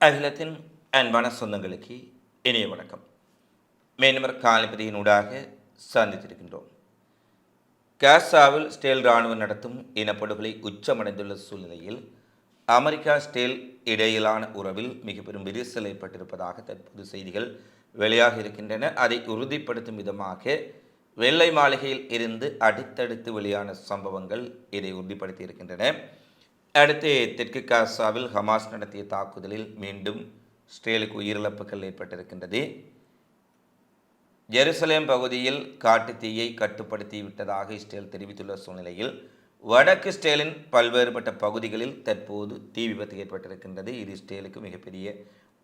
அகிலத்தின் அன்பான சொந்தங்களுக்கு இனிய வணக்கம். மென்வர் காலிபதியின் ஊடாக சந்தித்திருக்கின்றோம். காசாவில் ஸ்டேல் இராணுவம் நடத்தும் இனப்படுகொலை உச்சமடைந்துள்ள சூழ்நிலையில் அமெரிக்கா ஸ்டேல் இடையிலான உறவில் மிக பெரும் விரிசல் ஏற்பட்டிருப்பதாக தற்போது செய்திகள் வெளியாக இருக்கின்றன. அதை உறுதிப்படுத்தும் விதமாக வெள்ளை மாளிகையில் இருந்து அடுத்தடுத்து வெளியான சம்பவங்கள் இதை உறுதிப்படுத்தி இருக்கின்றன. அடுத்து தெற்கு காசாவில் ஹமாஸ் நடத்திய தாக்குதலில் மீண்டும் இஸ்ரேலுக்கு உயிரிழப்புகள் ஏற்பட்டிருக்கின்றது. ஜெருசலேம் பகுதியில் காட்டு தீயை கட்டுப்படுத்தி விட்டதாக இஸ்ரேல் தெரிவித்துள்ள சூழ்நிலையில் வடக்கு ஸ்டேலின் பல்வேறுபட்ட பகுதிகளில் தற்போது தீ விபத்து ஏற்பட்டிருக்கின்றது. இது இஸ்ரேலுக்கு மிகப்பெரிய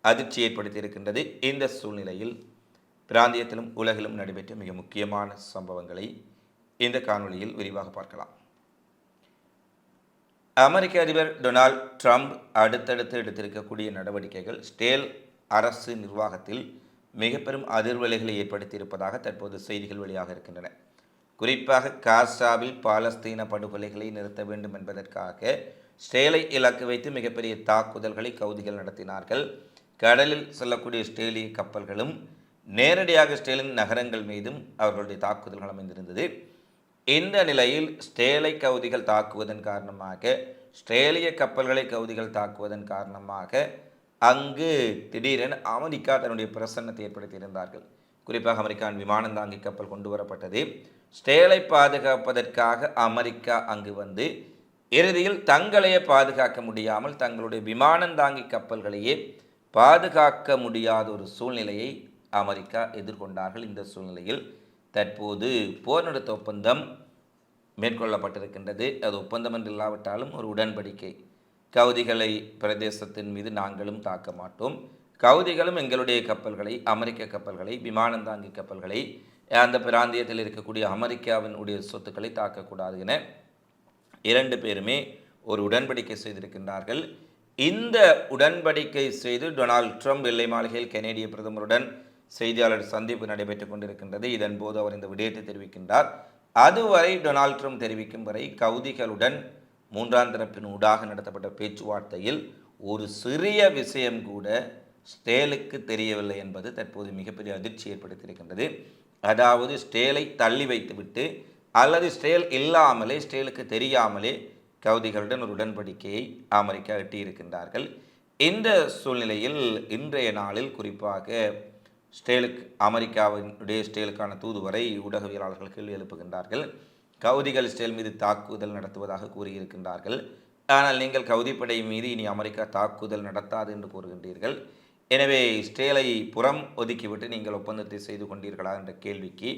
அதிர்ச்சி ஏற்படுத்தியிருக்கின்றது. இந்த சூழ்நிலையில் பிராந்தியத்திலும் உலகிலும் நடைபெற்ற மிக முக்கியமான சம்பவங்களை இந்த காணொளியில் விரிவாக பார்க்கலாம். அமெரிக்க அதிபர் டொனால்ட் ட்ரம்ப் அடுத்தடுத்து எடுத்திருக்கக்கூடிய நடவடிக்கைகள் ஸ்டேல் அரசு நிர்வாகத்தில் மிக பெரும் அதிர்வலைகளை ஏற்படுத்தியிருப்பதாக தற்போது செய்திகள் வெளியாக இருக்கின்றன. குறிப்பாக காசாவில் பாலஸ்தீன படுகொலைகளை நிறுத்த வேண்டும் என்பதற்காக ஸ்டேலை இலக்கு வைத்து மிகப்பெரிய தாக்குதல்களை கவுதிகள் நடத்தினார்கள். கடலில் செல்லக்கூடிய ஸ்டேலிய கப்பல்களும் நேரடியாக ஸ்டேலின் நகரங்கள் மீதும் அவர்களுடைய தாக்குதல்கள் அமைந்திருந்தது. இந்த நிலையில் ஸ்டேலை கவுதிகள் தாக்குவதன் காரணமாக ஸ்ட்ரேலிய கப்பல்களை கவுதிகள் தாக்குவதன் காரணமாக அங்கு திடீரென அமெரிக்கா தன்னுடைய பிரசன்னத்தை ஏற்படுத்தியிருந்தார்கள். குறிப்பாக அமெரிக்காவின் விமானந்தாங்கி கப்பல் கொண்டு வரப்பட்டது. ஸ்டேலை பாதுகாப்பதற்காக அமெரிக்கா அங்கு வந்து இறுதியில் தங்களையே பாதுகாக்க முடியாமல் தங்களுடைய விமானந்தாங்கி கப்பல்களையே பாதுகாக்க முடியாத ஒரு சூழ்நிலையை அமெரிக்கா எதிர்கொண்டார்கள். இந்த சூழ்நிலையில் தற்போது போர் நிறுத்த ஒப்பந்தம் மேற்கொள்ளப்பட்டிருக்கின்றது. அது ஒப்பந்தம் என்று இல்லாவிட்டாலும் ஒரு உடன்படிக்கை. கவுதிகளை பிரதேசத்தின் மீது நாங்களும் தாக்க மாட்டோம். கவுதிகளும் எங்களுடைய கப்பல்களை அமெரிக்க கப்பல்களை விமானந்தாங்கி கப்பல்களை அந்த பிராந்தியத்தில் இருக்கக்கூடிய அமெரிக்காவின் உடைய சொத்துக்களை தாக்கக்கூடாது என இரண்டு பேருமே ஒரு உடன்படிக்கை செய்திருக்கின்றார்கள். இந்த உடன்படிக்கை செய்து டொனால்ட் ட்ரம்ப் வெள்ளை மாளிகையில் கனேடிய பிரதமருடன் செய்தியாளர் சந்திப்பு நடைபெற்றுக் கொண்டிருக்கின்றது. இதன் போது அவர் இந்த விடயத்தை தெரிவிக்கின்றார். அதுவரை டொனால்ட் ட்ரம்ப் தெரிவிக்கும் வரை கவுதிகளுடன் மூன்றாம் தரப்பின் ஊடாக நடத்தப்பட்ட பேச்சுவார்த்தையில் ஒரு சிறிய விஷயம் கூட ஸ்டேலுக்கு தெரியவில்லை என்பது தற்போது மிகப்பெரிய அதிர்ச்சி ஏற்படுத்தியிருக்கின்றது. அதாவது ஸ்டேலை தள்ளி வைத்துவிட்டு அல்லது ஸ்டேல் இல்லாமலே ஸ்டேலுக்கு தெரியாமலே கவுதிகளுடன் ஒரு உடன்படிக்கையை அமெரிக்கா எட்டியிருக்கின்றார்கள். இந்த சூழ்நிலையில் இன்றைய நாளில் குறிப்பாக ஸ்டேலுக்கு அமெரிக்காவினுடைய ஸ்டேலுக்கான தூதுவரை ஊடகவியலாளர்கள் கேள்வி எழுப்புகின்றார்கள். கவுதிகள் ஸ்டேல் மீது தாக்குதல் நடத்துவதாக கூறியிருக்கின்றார்கள். ஆனால் நீங்கள் கவுதிப்படை மீது இனி அமெரிக்கா தாக்குதல் நடத்தாது என்று கூறுகின்றீர்கள். எனவே ஸ்டேலை புறம் ஒதுக்கிவிட்டு நீங்கள் ஒப்பந்தத்தை செய்து கொண்டீர்களா என்ற கேள்விக்கு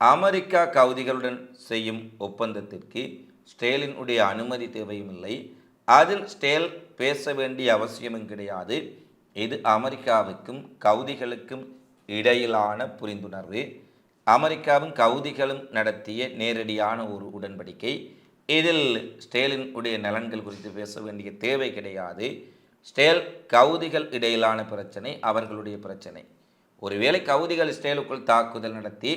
அமெரிக்கா கவுதிகளுடன் செய்யும் ஒப்பந்தத்திற்கு ஸ்டேலின் உடைய அனுமதி தேவையும் இல்லை அதில் ஸ்டேல் பேச வேண்டிய அவசியமும் கிடையாது. இது அமெரிக்காவுக்கும் கவுதிகளுக்கும் இடையிலான புரிந்துணர்வு அமெரிக்காவும் கவுதிகளும் நடத்திய நேரடியான ஒரு உடன்படிக்கை. இதில் ஸ்டேலின் உடைய நலன்கள் குறித்து பேச வேண்டிய தேவை கிடையாது. ஸ்டேல் கவுதிகள் இடையிலான பிரச்சனை அவர்களுடைய பிரச்சனை. ஒருவேளை கவுதிகள் ஸ்டேலுக்குள் தாக்குதல் நடத்தி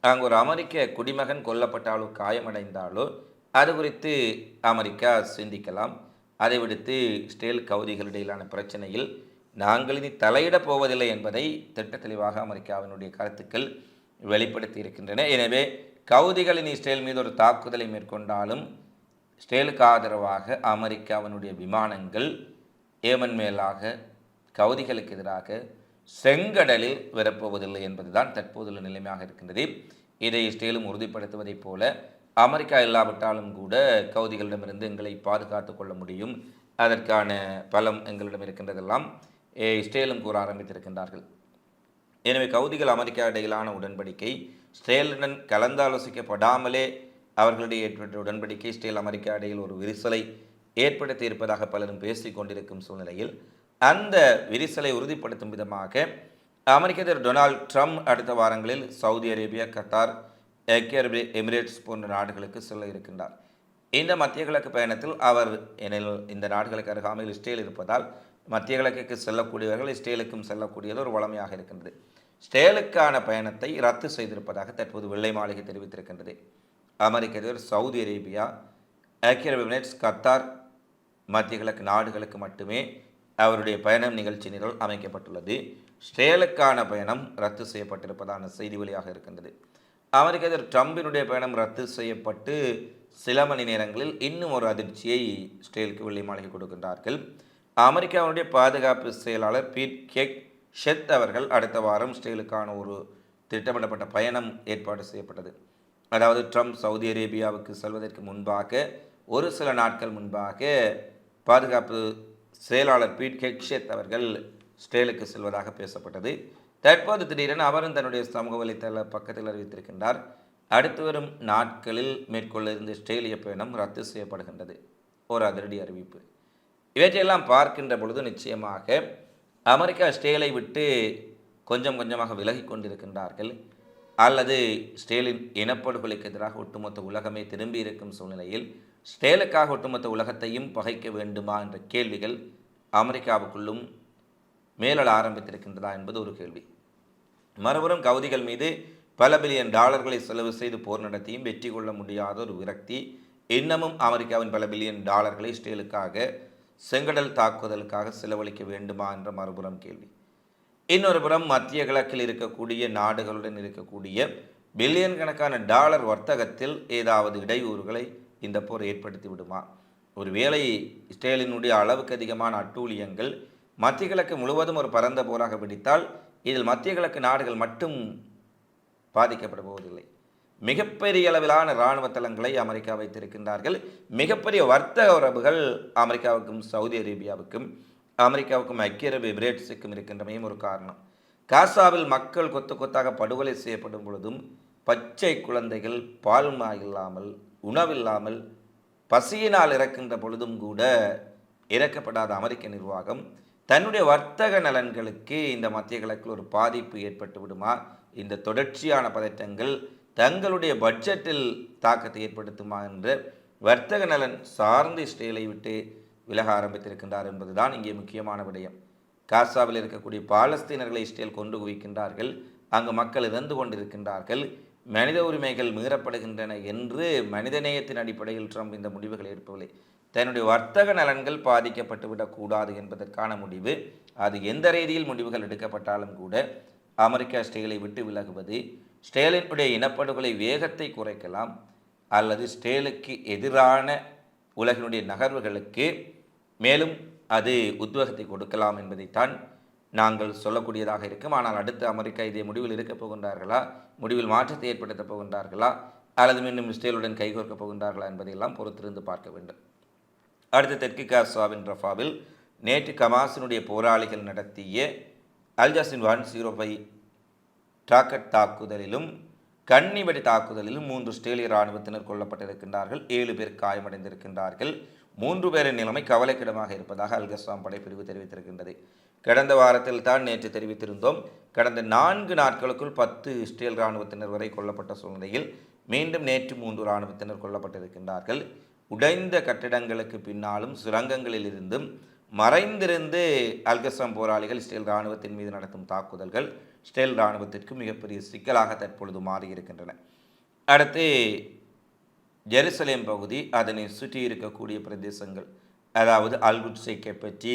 அங்கு ஒரு அமெரிக்க குடிமகன் கொல்லப்பட்டாலோ காயமடைந்தாலோ அது குறித்து அமெரிக்கா சிந்திக்கலாம். அதை விடுத்து ஸ்டேல் கவுதிகள் இடையிலான பிரச்சனையில் நாங்கள் இனி தலையிடப் போவதில்லை என்பதை திட்ட தெளிவாக அமெரிக்காவினுடைய கருத்துக்கள் வெளிப்படுத்தி இருக்கின்றன. எனவே கவுதிகள் இனி மீது ஒரு தாக்குதலை மேற்கொண்டாலும் இஸ்ரேலுக்கு ஆதரவாக அமெரிக்காவினுடைய விமானங்கள் ஏமன் மேலாக கவுதிகளுக்கு எதிராக செங்கடலில் வரப்போவதில்லை என்பதுதான் தற்போதுள்ள நிலைமையாக இருக்கின்றது. இதை இஸ்ரேலும் உறுதிப்படுத்துவதைப் போல அமெரிக்கா இல்லாவிட்டாலும் கூட கவுதிகளிடமிருந்து எங்களை பாதுகாத்து கொள்ள முடியும். அதற்கான பலம் எங்களிடம் இருக்கின்றதெல்லாம் இஸ்ரேலும் கூற ஆரம்பித்திருக்கின்றார்கள். எனவே கவுதிகள் அமெரிக்கா இடையிலான உடன்படிக்கை இஸ்ரேலுடன் கலந்தாலோசிக்கப்படாமலே அவர்களுடைய ஏற்பட்ட உடன்படிக்கை இஸ்ரேல் அமெரிக்கா இடையில் ஒரு விரிசலை ஏற்படுத்தி இருப்பதாக பலரும் பேசிக் கொண்டிருக்கும் சூழ்நிலையில் அந்த விரிசலை உறுதிப்படுத்தும் விதமாக அமெரிக்க அதிபர் டொனால்ட் ட்ரம்ப் அடுத்த வாரங்களில் சவுதி அரேபியா கத்தார் ஐக்கிய அரபு எமிரேட்ஸ் போன்ற நாடுகளுக்கு செல்ல இருக்கின்றார். இந்த மத்திய கிழக்கு பயணத்தில் அவர் எனில் இந்த நாடுகளுக்கு அருகாமையில் இஸ்ரேல் இருப்பதால் மத்திய கிழக்குக்கு செல்லக்கூடியவர்கள் இஸ்ரேலுக்கும் செல்லக்கூடியது ஒரு வளமையாக இருக்கின்றது. ஸ்டேலுக்கான பயணத்தை ரத்து செய்திருப்பதாக தற்போது வெள்ளை மாளிகை தெரிவித்திருக்கின்றது. அமெரிக்க அதிபர் சவுதி அரேபியா ஐக்கிய அரபு எமிரேட்ஸ் கத்தார் மத்திய கிழக்கு நாடுகளுக்கு மட்டுமே அவருடைய பயணம் நிகழ்ச்சி நிரல் அமைக்கப்பட்டுள்ளது. ஸ்டேலுக்கான பயணம் ரத்து செய்யப்பட்டிருப்பதான செய்தி வெளியாக இருக்கின்றது. அமெரிக்க அதிபர் ட்ரம்பினுடைய பயணம் ரத்து செய்யப்பட்டு சில மணி நேரங்களில் இன்னும் ஒரு அதிர்ச்சியை ஸ்டேலுக்கு வெள்ளை மாளிகை கொடுக்கின்றார்கள். அமெரிக்காவுடைய பாதுகாப்பு செயலாளர் பீட் கெக் ஷெத் அவர்கள் அடுத்த வாரம் ஸ்டேலுக்கான ஒரு திட்டமிடப்பட்ட பயணம் ஏற்பாடு செய்யப்பட்டது. அதாவது ட்ரம்ப் சவுதி அரேபியாவுக்கு செல்வதற்கு முன்பாக ஒரு சில நாட்கள் முன்பாக பாதுகாப்பு செயலாளர் பீட் கெக்ஷெத் அவர்கள் ஸ்டேலுக்கு செல்வதாக பேசப்பட்டது. தற்போது திடீரென அவரும் தன்னுடைய சமூக வலைத்தள பக்கத்தில் அறிவித்திருக்கின்றார். அடுத்து வரும் நாட்களில் மேற்கொள்ள இருந்த ஸ்டேலிய பயணம் ரத்து செய்யப்படுகின்றது. ஒரு அதிரடி அறிவிப்பு. இவற்றையெல்லாம் பார்க்கின்ற பொழுது நிச்சயமாக அமெரிக்கா ஸ்டேலை விட்டு கொஞ்சம் கொஞ்சமாக விலகி கொண்டிருக்கின்றார்கள். அல்லது ஸ்டேலின் இனப்படுகொலைக்கு எதிராக ஒட்டுமொத்த உலகமே திரும்பி இருக்கும் சூழ்நிலையில் ஸ்டேலுக்காக ஒட்டுமொத்த உலகத்தையும் பகைக்க வேண்டுமா என்ற கேள்விகள் அமெரிக்காவுக்குள்ளும் மேலள ஆரம்பித்திருக்கின்றதா என்பது ஒரு கேள்வி. மறுபுறம் கவுதிகள் மீது பல பில்லியன் டாலர்களை செலவு செய்து போர் நடத்தியும் வெற்றி கொள்ள முடியாத ஒரு விரக்தி இன்னமும் அமெரிக்காவின் பல பில்லியன் டாலர்களை ஸ்டேலுக்காக செங்கடல் தாக்குதலுக்காக செலவழிக்க வேண்டுமா என்ற மறுபுறம் கேள்வி. இன்னொரு புறம் மத்திய கிழக்கில் இருக்கக்கூடிய நாடுகளுடன் இருக்கக்கூடிய பில்லியன் கணக்கான டாலர் வர்த்தகத்தில் ஏதாவது இடையூறுகளை இந்த போர் ஏற்படுத்தி விடுமா? ஒருவேளை இஸ்ரேலினுடைய அளவுக்கு அதிகமான அட்டூழியங்கள் மத்திய கிழக்கு முழுவதும் ஒரு பரந்த போராக பிடித்தால் இதில் மத்திய கிழக்கு நாடுகள் மட்டும் பாதிக்கப்பட போவதில்லை. மிகப்பெரிய அளவிலான இராணுவ தளங்களை அமெரிக்கா வைத்திருக்கின்றார்கள். மிகப்பெரிய வர்த்தக உறவுகள் அமெரிக்காவுக்கும் சவுதி அரேபியாவுக்கும் அமெரிக்காவுக்கும் ஐக்கிய அரபு எமிரேட்ஸுக்கும் இருக்கின்றமையும் ஒரு காரணம். காசாவில் மக்கள் கொத்து கொத்தாக படுகொலை செய்யப்படும் பொழுதும் பச்சை குழந்தைகள் பால்மா இல்லாமல் உணவில்லாமல் பசியினால் இறக்கின்ற பொழுதும் கூட இறக்கப்படாத அமெரிக்க நிர்வாகம் தன்னுடைய வர்த்தக நலன்களுக்கு இந்த மத்திய கிழக்கில் ஒரு பாதிப்பு ஏற்பட்டு விடுமா இந்த தொடர்ச்சியான பதட்டங்கள் தங்களுடைய பட்ஜெட்டில் தாக்கத்தை ஏற்படுத்துமா என்ற வர்த்தக நலன் சார்ந்த இஸ்ரேலை விட்டு விலக ஆரம்பித்திருக்கின்றார் என்பதுதான் இங்கே முக்கியமான விடயம். காசாவில் இருக்கக்கூடிய பாலஸ்தீனர்களை இஸ்ரேல் கொண்டு குவிக்கின்றார்கள். அங்கு மக்கள் இறந்து கொண்டிருக்கின்றார்கள். மனித உரிமைகள் மீறப்படுகின்றன என்று மனிதநேயத்தின் அடிப்படையில் ட்ரம்ப் இந்த முடிவுகளை எடுப்பவில்லை தன்னுடைய வர்த்தக நலன்கள் பாதிக்கப்பட்டு விடக்கூடாது என்பதற்கான முடிவு. அது எந்த ரீதியில் முடிவுகள் எடுக்கப்பட்டாலும் கூட அமெரிக்கா ஸ்டேலை விட்டு விலகுவது ஸ்டேலினுடைய இனப்படுகொலை வேகத்தை குறைக்கலாம் அல்லது ஸ்டேலுக்கு எதிரான உலகினுடைய நகர்வுகளுக்கு மேலும் அது உத்வேகத்தை கொடுக்கலாம் என்பதைத்தான் நாங்கள் சொல்லக்கூடியதாக இருக்கும். ஆனால் அடுத்து அமெரிக்கா இதே முடிவில் இருக்கப் போகின்றார்களா? முடிவில் மாற்றத்தை ஏற்படுத்தப் போகின்றார்களா? அல்லது மீண்டும் இஸ்ரேலுடன் கைகோர்க்கப் போகின்றார்களா என்பதையெல்லாம் பொறுத்திருந்து பார்க்க வேண்டும். அடுத்து தெற்கு காசாவின் ரஃபாவில் நேற்று கமாசினுடைய போராளிகள் நடத்திய அல்ஜாசின் ஒன் ஜீரோ ஃபைவ் ராக்கெட் தாக்குதலிலும் கன்னிவெடி தாக்குதலிலும் மூன்று ஆஸ்திரேலிய இராணுவத்தினர் கொல்லப்பட்டிருக்கின்றார்கள். ஏழு பேர் காயமடைந்திருக்கின்றார்கள். மூன்று பேரின் நிலைமை கவலைக்கிடமாக இருப்பதாக அல்கஸ்வாம் படைப்பிரிவு தெரிவித்திருக்கின்றது. கடந்த வாரத்தில் தான் நேற்று தெரிவித்திருந்தோம். கடந்த நான்கு நாட்களுக்குள் பத்து இஸ்ரேல் இராணுவத்தினர் வரை கொல்லப்பட்ட சூழ்நிலையில் மீண்டும் நேற்று மூன்று இராணுவத்தினர் கொல்லப்பட்டிருக்கின்றார்கள். உடைந்த கட்டிடங்களுக்கு பின்னாலும் சுரங்கங்களில் இருந்தும் மறைந்திருந்து அல்கஸ்வாம் போராளிகள் இஸ்ரேல் இராணுவத்தின் மீது நடத்தும் தாக்குதல்கள் இஸ்ரேல் இராணுவத்திற்கு மிகப்பெரிய சிக்கலாக தற்பொழுது மாறியிருக்கின்றன. அடுத்து ஜெருசலேம் பகுதி அதனை சுற்றி இருக்கக்கூடிய பிரதேசங்கள் அதாவது அல்குட்ஸைக்கை பற்றி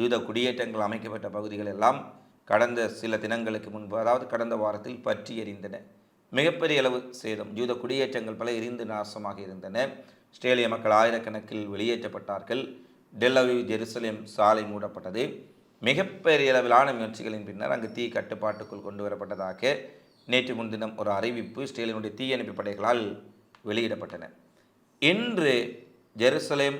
யூத குடியேற்றங்கள் அமைக்கப்பட்ட பகுதிகள் எல்லாம் கடந்த சில தினங்களுக்கு முன்பு அதாவது கடந்த வாரத்தில் பற்றி எறிந்தன. மிகப்பெரிய அளவு சேதம் யூத குடியேற்றங்கள் பல எரிந்து நாசமாக இருந்தன. ஆஸ்திரேலிய மக்கள் ஆயிரக்கணக்கில் வெளியேற்றப்பட்டார்கள். டெல்லவி ஜெருசலேம் சாலை மூடப்பட்டது. மிகப்பெரிய அளவிலான முயற்சிகளின் பின்னர் அங்கு தீ கட்டுப்பாட்டுக்குள் கொண்டு வரப்பட்டதாக நேற்று முன்தினம் ஒரு அறிவிப்பு இஸ்ரேலினுடைய தீயணைப்பு படைகளால் வெளியிடப்பட்டன. இன்று ஜெருசலேம்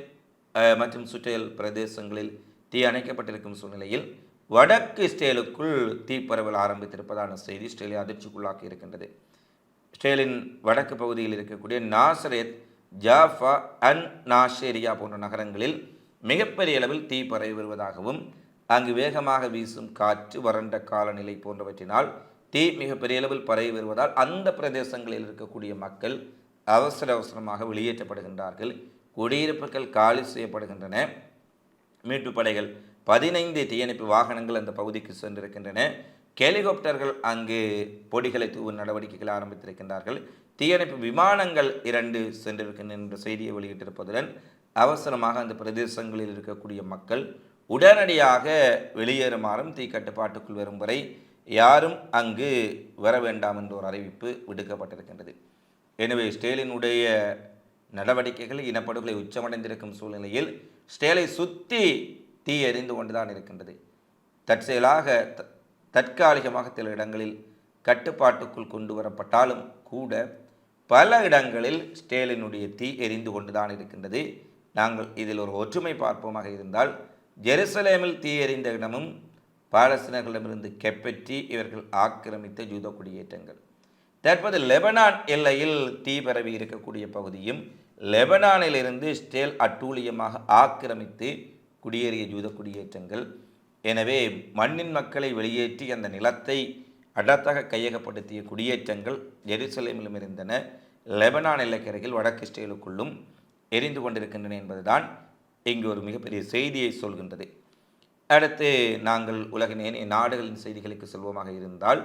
மற்றும் சுற்றியல் பிரதேசங்களில் தீ அணைக்கப்பட்டிருக்கும் சூழ்நிலையில் வடக்கு இஸ்ரேலுக்குள் தீ பரவல் ஆரம்பித்திருப்பதான செய்தி இஸ்ரேலை அதிர்ச்சிக்குள்ளாக்கி இருக்கின்றது. இஸ்ரேலின் வடக்கு பகுதியில் இருக்கக்கூடிய நாசரேத் ஜாஃபா அன் நாஷேரியா போன்ற நகரங்களில் மிகப்பெரிய அளவில் தீ பரவி வருவதாகவும் அங்கு வேகமாக வீசும் காற்று வறண்ட காலநிலை போன்றவற்றினால் தீ மிகப்பெரிய அளவில் பரவி வருவதால் அந்த பிரதேசங்களில் இருக்கக்கூடிய மக்கள் அவசர அவசரமாக வெளியேற்றப்படுகின்றார்கள். குடியிருப்புகள் காலி செய்யப்படுகின்றன. மீட்பு படைகள் பதினைந்து தீயணைப்பு வாகனங்கள் அந்த பகுதிக்கு சென்றிருக்கின்றன. ஹெலிகாப்டர்கள் அங்கு பொடிகளை தூவும் நடவடிக்கைகள் ஆரம்பித்திருக்கின்றார்கள். தீயணைப்பு விமானங்கள் இரண்டு சென்றிருக்கின்றன என்ற செய்தியை வெளியிட்டிருப்பதுடன் அவசரமாக அந்த பிரதேசங்களில் இருக்கக்கூடிய மக்கள் உடனடியாக வெளியேறுமாறும் தீ கட்டுப்பாட்டுக்குள் வரும் வரை யாரும் அங்கு வர வேண்டாம் என்ற ஒரு அறிவிப்பு விடுக்கப்பட்டிருக்கின்றது. எனவே ஸ்டேலினுடைய நடவடிக்கைகள் இனப்படுகொலை உச்சமடைந்திருக்கும் சூழ்நிலையில் ஸ்டேலை சுற்றி தீ எரிந்து கொண்டுதான் இருக்கின்றது. தற்செயலாக த- தற்காலிகமாக சில இடங்களில் கட்டுப்பாட்டுக்குள் கொண்டு வரப்பட்டாலும் கூட பல இடங்களில் ஸ்டேலினுடைய தீ எரிந்து கொண்டுதான் இருக்கின்றது. நாங்கள் இதில் ஒரு ஒற்றுமை பார்ப்போமாக இருந்தால் ஜெருசலேமில் தீ இடமும் பாலஸ்தீனர்களிடமிருந்து கெப்பற்றி இவர்கள் ஆக்கிரமித்த ஜூத குடியேற்றங்கள். தற்போது லெபனான் எல்லையில் தீ பரவி இருக்கக்கூடிய பகுதியும் லெபனானிலிருந்து ஸ்டேல் அட்டூழியமாக ஆக்கிரமித்து குடியேறிய ஜூத குடியேற்றங்கள். எனவே மண்ணின் மக்களை வெளியேற்றி அந்த நிலத்தை அடர்த்தாக கையகப்படுத்திய குடியேற்றங்கள் ஜெருசலேமிலும் இருந்தன. லெபனான் எல்லைக்கரையில் வடக்கு ஸ்டேலுக்குள்ளும் எரிந்து கொண்டிருக்கின்றன என்பதுதான் இங்கு ஒரு மிகப்பெரிய செய்தியை சொல்கின்றது. அடுத்து நாங்கள் உலகின் ஏனைய நாடுகளின் செய்திகளுக்கு செல்வோமாக இருந்தால்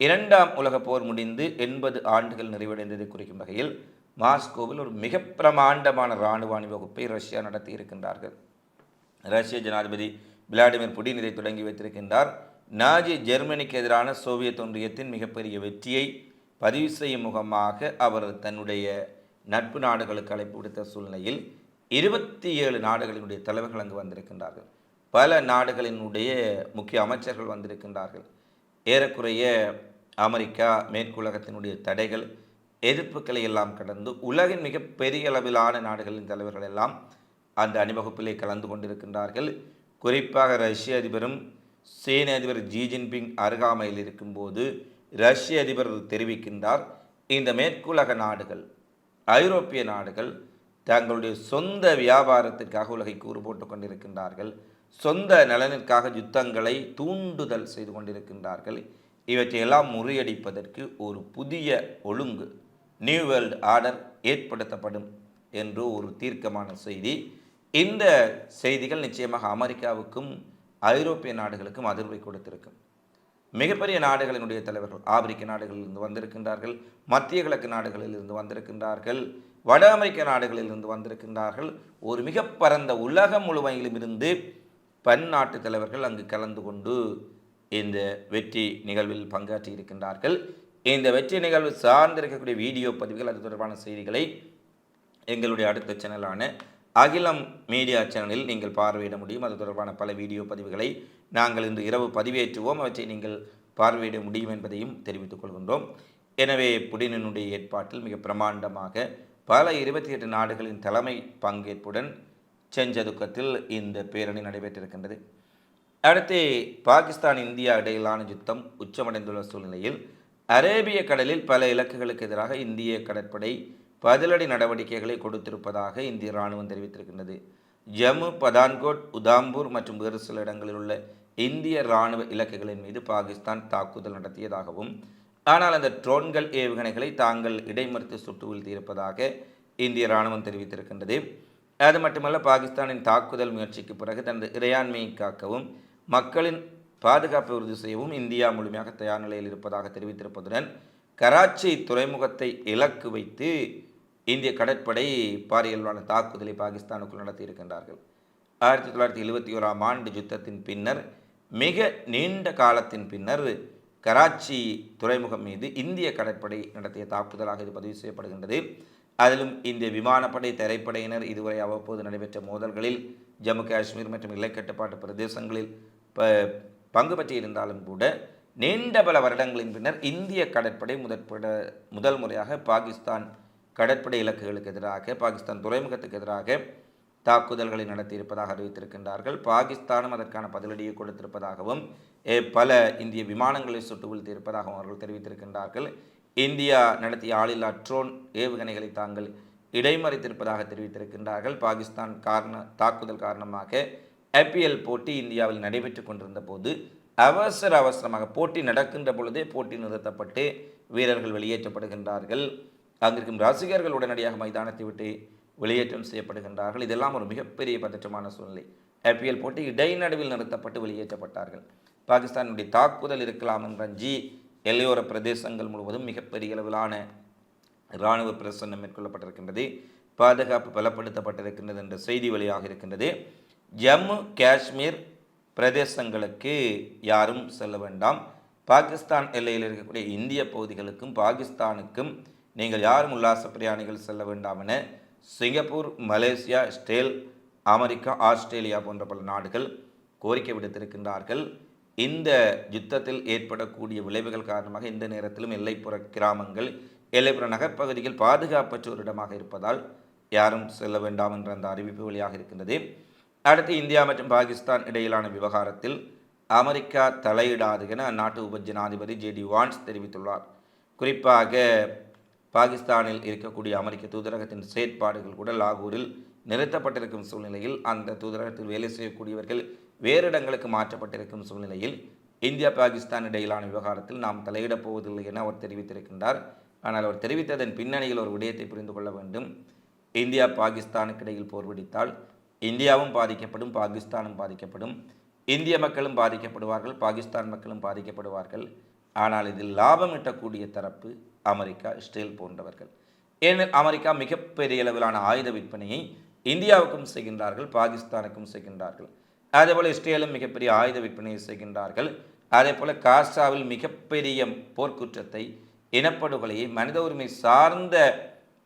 இரண்டாம் உலக போர் முடிந்து எண்பது ஆண்டுகள் நிறைவடைந்ததை குறிக்கும் வகையில் மாஸ்கோவில் ஒரு மிக பிரமாண்டமான இராணுவ அணிவகுப்பை ரஷ்யா நடத்தி இருக்கின்றார்கள். ரஷ்ய ஜனாதிபதி விளாடிமிர் புடின் இதை தொடங்கி வைத்திருக்கின்றார். நாஜி ஜெர்மனிக்கு எதிரான சோவியத் ஒன்றியத்தின் மிகப்பெரிய வெற்றியை பதிவு செய்யும் முகமாக அவர் தன்னுடைய நட்பு நாடுகளுக்கு அழைப்பு விடுத்த சூழ்நிலையில் இருபத்தி ஏழு நாடுகளினுடைய தலைவர்கள் அங்கு வந்திருக்கின்றார்கள். பல நாடுகளினுடைய முக்கிய அமைச்சர்கள் வந்திருக்கின்றார்கள். ஏறக்குறைய அமெரிக்கா மேற்குலகத்தினுடைய தடைகள் எதிர்ப்புகளை எல்லாம் கடந்து உலகின் மிக பெரிய அளவிலான நாடுகளின் தலைவர்கள் எல்லாம் அந்த அணிவகுப்பிலே கலந்து கொண்டிருக்கின்றார்கள். குறிப்பாக ரஷ்ய அதிபரும் சீன அதிபர் ஜி ஜின்பிங் அருகாமையில் இருக்கும்போது ரஷ்ய அதிபர் தெரிவிக்கின்றார் இந்த மேற்குலக நாடுகள் ஐரோப்பிய நாடுகள் தங்களுடைய சொந்த வியாபாரத்திற்காக உலகை கூறு போட்டு கொண்டிருக்கின்றார்கள். சொந்த நலனிற்காக யுத்தங்களை தூண்டுதல் செய்து கொண்டிருக்கின்றார்கள். இவற்றையெல்லாம் முறியடிப்பதற்கு ஒரு புதிய ஒழுங்கு நியூ வேர்ல்டு ஆர்டர் ஏற்படுத்தப்படும் என்று ஒரு தீர்க்கமான செய்தி. இந்த செய்திகள் நிச்சயமாக அமெரிக்காவுக்கும் ஐரோப்பிய நாடுகளுக்கும் அதிர்வை கொடுத்திருக்கும். மிகப்பெரிய நாடுகளினுடைய தலைவர்கள் ஆப்பிரிக்க நாடுகளிலிருந்து வந்திருக்கின்றார்கள் மத்திய கிழக்கு நாடுகளில் இருந்து வந்திருக்கின்றார்கள். வட அமெரிக்க நாடுகளில் இருந்து வந்திருக்கின்றார்கள். ஒரு மிக பரந்த உலகம் முழுமையிலும் இருந்து பன்னாட்டு தலைவர்கள் அங்கு கலந்து கொண்டு இந்த வெற்றி நிகழ்வில் பங்காற்றி இருக்கின்றார்கள். இந்த வெற்றி நிகழ்வு சார்ந்திருக்கக்கூடிய வீடியோ பதிவுகள் அது தொடர்பான செய்திகளை எங்களுடைய அடுத்த சேனலான அகிலம் மீடியா சேனலில் நீங்கள் பார்வையிட முடியும். அது தொடர்பான பல வீடியோ பதிவுகளை நாங்கள் இன்று இரவு பதிவேற்றுவோம். அவற்றை நீங்கள் பார்வையிட முடியும் என்பதையும் தெரிவித்துக் கொள்கின்றோம். எனவே புடினினுடைய ஏற்பாட்டில் மிக பிரமாண்டமாக பல இருபத்தி எட்டு நாடுகளின் தலைமை பங்கேற்புடன் செஞ்சதுக்கத்தில் இந்த பேரணி நடைபெற்றிருக்கின்றது. அடுத்து பாகிஸ்தான் இந்தியா இடையிலான யுத்தம் உச்சமடைந்துள்ள சூழ்நிலையில் அரேபிய கடலில் பல இலக்குகளுக்கு எதிராக இந்திய கடற்படை பதிலடி நடவடிக்கைகளை கொடுத்திருப்பதாக இந்திய இராணுவம் தெரிவித்திருக்கின்றது. ஜம்மு பதான்கோட் உதாம்பூர் மற்றும் வேறு சில இடங்களில் உள்ள இந்திய இராணுவ இலக்குகளின் மீது பாகிஸ்தான் தாக்குதல் நடத்தியதாகவும் ஆனால் அந்த ட்ரோன்கள் ஏவுகணைகளை தாங்கள் இடைமறித்து சுட்டு வீழ்த்தியிருப்பதாக இந்திய ராணுவம் தெரிவித்திருக்கின்றது. அது மட்டுமல்ல பாகிஸ்தானின் தாக்குதல் முயற்சிக்கு பிறகு தனது இறையாண்மையை காக்கவும் மக்களின் பாதுகாப்பை உறுதி செய்யவும் இந்தியா முழுமையாக தயார் நிலையில் இருப்பதாக தெரிவித்திருப்பதுடன் கராச்சி துறைமுகத்தை இலக்கு வைத்து இந்திய கடற்படை பாரியல்வான தாக்குதலை பாகிஸ்தானுக்குள் நடத்தியிருக்கின்றார்கள். ஆயிரத்தி தொள்ளாயிரத்தி எழுபத்தி ஓராம் ஆண்டு யுத்தத்தின் பின்னர் மிக நீண்ட காலத்தின் பின்னர் கராச்சி துறைமுகம் மீது இந்திய கடற்படை நடத்திய தாக்குதலாக இது பதிவு செய்யப்படுகின்றது. அதிலும் இந்திய விமானப்படை தரைப்படையினர் இதுவரை அவ்வப்போது நடைபெற்ற மோதல்களில் ஜம்மு காஷ்மீர் மற்றும் இலைக்கட்டுப்பாட்டு பிரதேசங்களில் ப பங்கு பற்றியிருந்தாலும் கூட நீண்ட பல வருடங்களின் பின்னர் இந்திய கடற்படை முதற்பட முதல் முறையாக பாகிஸ்தான் கடற்படை இலக்குகளுக்கு எதிராக பாகிஸ்தான் துறைமுகத்துக்கு எதிராக தாக்குதல்களை நடத்தியிருப்பதாக அறிவித்திருக்கின்றார்கள். பாகிஸ்தானும் அதற்கான பதிலடியை கொடுத்திருப்பதாகவும் பல இந்திய விமானங்களை சுட்டு வீழ்த்தியிருப்பதாக அவர்கள் தெரிவித்திருக்கின்றார்கள். இந்தியா நடத்திய ஆளில்லா ட்ரோன் ஏவுகணைகளை தாங்கள் இடைமறித்திருப்பதாக தெரிவித்திருக்கின்றார்கள். பாகிஸ்தான் காரண தாக்குதல் காரணமாக ஐபிஎல் போட்டி இந்தியாவில் நடைபெற்று கொண்டிருந்த போது அவசர அவசரமாக போட்டி நடக்கின்ற பொழுதே போட்டி நிறுத்தப்பட்டு வீரர்கள் வெளியேற்றப்படுகின்றார்கள். அங்கிருக்கும் ரசிகர்கள் உடனடியாக மைதானத்தை விட்டு வெளியேற்றம் செய்யப்படுகின்றார்கள். இதெல்லாம் ஒரு மிகப்பெரிய பதற்றமான சூழ்நிலை. ஐபிஎல் போட்டி இடைநடுவில் நிறுத்தப்பட்டு வெளியேற்றப்பட்டார்கள். பாகிஸ்தானுடைய தாக்குதல் இருக்கலாம் என்ற அஞ்சி எல்லையோர பிரதேசங்கள் முழுவதும் மிகப்பெரிய அளவிலான இராணுவ பிரசன்னம் மேற்கொள்ளப்பட்டிருக்கின்றது பாதுகாப்பு பலப்படுத்தப்பட்டிருக்கின்றது என்ற செய்தி வெளியாக இருக்கின்றது. ஜம்மு காஷ்மீர் பிரதேசங்களுக்கு யாரும் செல்ல வேண்டாம். பாகிஸ்தான் எல்லையில் இருக்கக்கூடிய இந்திய பகுதிகளுக்கும் பாகிஸ்தானுக்கும் நீங்கள் யாரும் உல்லாச பிரயாணிகள் செல்ல வேண்டாம் என சிங்கப்பூர் மலேசியா ஸ்டேல் அமெரிக்கா ஆஸ்திரேலியா போன்ற பல நாடுகள் கோரிக்கை விடுத்திருக்கின்றார்கள். இந்த யுத்தத்தில் ஏற்படக்கூடிய விளைவுகள் காரணமாக இந்த நேரத்திலும் எல்லைப்புற கிராமங்கள் எல்லைப்புற நகர்ப்பகுதிகள் பாதுகாப்பற்ற ஒரு இடமாக இருப்பதால் யாரும் செல்ல வேண்டாம் என்ற அந்த அறிவிப்பு வழியாக இருக்கின்றது. அடுத்து இந்தியா மற்றும் பாகிஸ்தான் இடையிலான விவகாரத்தில் அமெரிக்கா தலையிடாது என அந்நாட்டு உப ஜனாதிபதி ஜே டி வான்ஸ் தெரிவித்துள்ளார். குறிப்பாக பாகிஸ்தானில் இருக்கக்கூடிய அமெரிக்க தூதரகத்தின் செயற்பாடுகள் கூட லாகூரில் நிறுத்தப்பட்டிருக்கும் சூழ்நிலையில் அந்த தூதரகத்தில் வேலை செய்யக்கூடியவர்கள் வேறு இடங்களுக்கு மாற்றப்பட்டிருக்கும் சூழ்நிலையில் இந்தியா பாகிஸ்தான் இடையிலான விவகாரத்தில் நாம் தலையிடப் போவதில்லை என அவர் தெரிவித்திருக்கின்றார். ஆனால் அவர் தெரிவித்ததன் பின்னணியில் ஒரு விடயத்தை புரிந்து கொள்ள வேண்டும். இந்தியா பாகிஸ்தானுக்கு இடையில் போர் வெடித்தால் இந்தியாவும் பாதிக்கப்படும் பாகிஸ்தானும் பாதிக்கப்படும். இந்திய மக்களும் பாதிக்கப்படுவார்கள் பாகிஸ்தான் மக்களும் பாதிக்கப்படுவார்கள். ஆனால் இதில் லாபம் ஈட்டக்கூடிய தரப்பு அமெரிக்கா இஸ்ரேல் போன்றவர்கள். ஏனெனில் அமெரிக்கா மிகப்பெரிய அளவிலான ஆயுத விற்பனையை இந்தியாவுக்கும் செய்கின்றார்கள் பாகிஸ்தானுக்கும் செய்கின்றார்கள். அதேபோல் இஸ்ரேலும் மிகப்பெரிய ஆயுத விற்பனையை செய்கின்றார்கள். அதே போல் காசாவில் மிகப்பெரிய போர்க்குற்றத்தை இனப்படுகொலையை மனித உரிமை சார்ந்த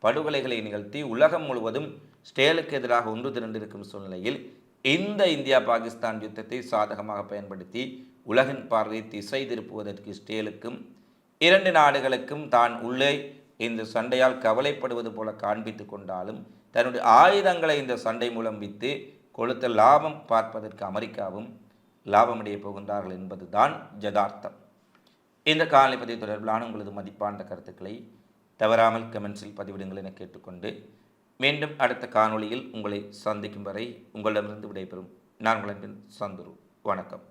படுகொலைகளை நிகழ்த்தி உலகம் முழுவதும் ஸ்டேலுக்கு எதிராக ஒன்று திரண்டிருக்கும் சூழ்நிலையில் இந்த இந்தியா பாகிஸ்தான் யுத்தத்தை சாதகமாக பயன்படுத்தி உலகின் பார்வையை திசை திருப்புவதற்கு ஸ்டேலுக்கும் இரண்டு நாடுகளுக்கும் தான் உள்ளே இந்த சண்டையால் கவலைப்படுவது போல காண்பித்து கொண்டாலும் தன்னுடைய ஆயுதங்களை இந்த சண்டை மூலம் வித்து கொழுத்த லாபம் பார்ப்பதற்கு அமெரிக்காவும் லாபமடைய போகின்றார்கள் என்பதுதான் ஜதார்த்தம் இந்த காலை பதிவு தொடர்பிலான உங்களது மதிப்பான கருத்துக்களை தவறாமல் கமெண்ட்ஸில் பதிவிடுங்கள் என கேட்டுக்கொண்டு மீண்டும் அடுத்த காணொளியில் உங்களை சந்திக்கும் வரை உங்களிடமிருந்து விடைபெறும். நான் உங்களின் சந்துரு. வணக்கம்.